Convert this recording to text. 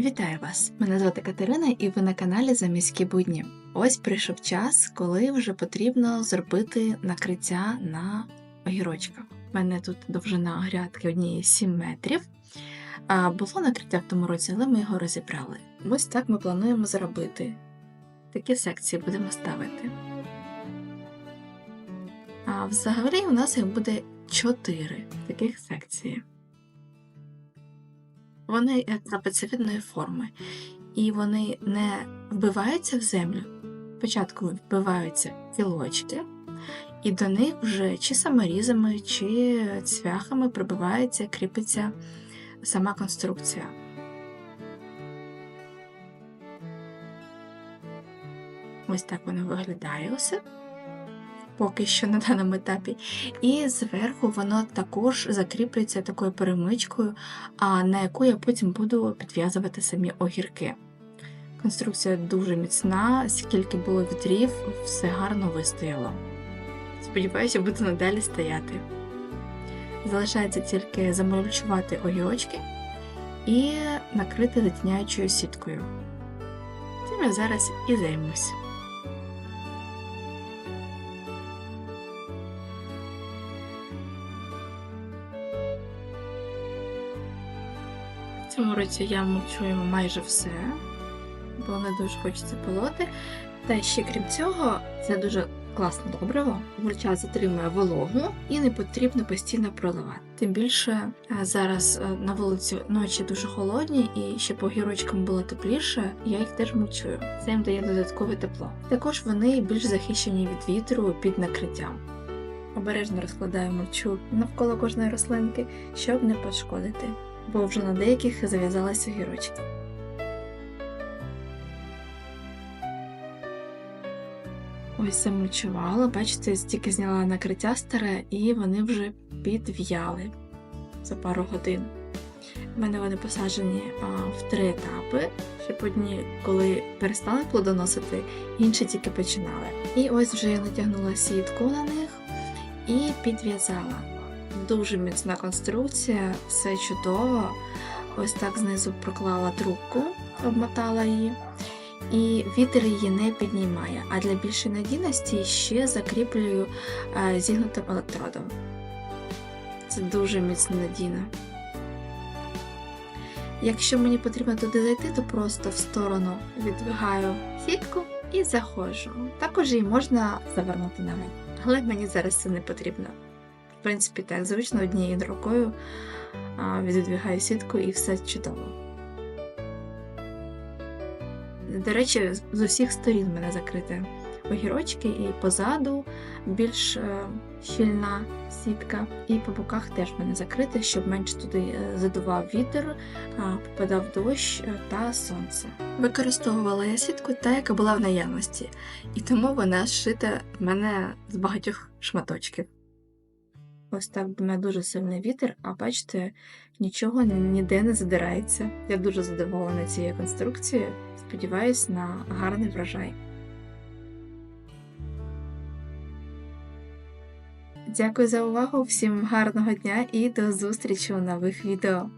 Вітаю вас! Мене звати Катерина, і ви на каналі Заміські будні. Ось прийшов час, коли вже потрібно зробити накриття на огірочках. У мене тут довжина грядки однієї 7 метрів. А було накриття в тому році, але ми його розібрали. Ось так ми плануємо зробити. Такі секції будемо ставити. А взагалі у нас їх буде 4 таких секції. Вони як трапецевидної форми, і вони не вбиваються в землю. Спочатку вбиваються кілочки, і до них вже чи саморізами, чи цвяхами прибивається, кріпиться сама конструкція. Ось так воно виглядає усе поки що на даному етапі. І зверху воно також закріплюється такою перемичкою, на яку я потім буду підв'язувати самі огірки. Конструкція дуже міцна, скільки було вітрів, все гарно вистояло. Сподіваюся, буде надалі стояти. Залишається тільки замульчувати огірочки і накрити затіняючою сіткою. Цим я зараз і займусь. Цьому році я мовчую майже все, бо не дуже хочеться полоти. Та ще крім цього, це дуже класне добриво. Мульча затримує вологу і не потрібно постійно проливати. Тим більше е, зараз е, на вулиці ночі дуже холодні, і щоб огірочкам було тепліше, я їх теж мульчую. Це їм дає додаткове тепло. Також вони більш захищені від вітру під накриттям. Обережно розкладаю мульчу навколо кожної рослинки, щоб не пошкодити бо вже на деяких зав'язалися гірочки. Ось замульчувала, бачите, стільки зняла накриття старе, і вони вже підв'яли за пару годин. У мене вони посаджені а, в три етапи, щоб одні, коли перестали плодоносити, інші тільки починали. І ось вже я натягнула сітку на них і підв'язала. Дуже міцна конструкція, все чудово. Ось так знизу проклала трубку, обмотала її, і вітер її не піднімає. А для більшої надійності ще закріплюю е, зігнутим електродом. Це дуже міцно надійно. Якщо мені потрібно туди зайти, то просто в сторону відвигаю сітку і заходжу. Також її можна завернути на мене. Але мені зараз це не потрібно. В принципі, так, зручно однією рукою віддвигаю сітку і все чудово. До речі, з усіх сторін в мене закриті огірочки, і позаду більш е, щільна сітка, і по боках теж в мене закрита, щоб менше туди е, задував вітер, попадав дощ е, та сонце. Використовувала я сітку та, яка була в наявності, і тому вона зшита в мене з багатьох шматочків. Ось так дме дуже сильний вітер, а бачите, нічого ніде не задирається. Я дуже задоволена цією конструкцією. Сподіваюсь на гарний врожай. Дякую за увагу, всім гарного дня і до зустрічі у нових відео!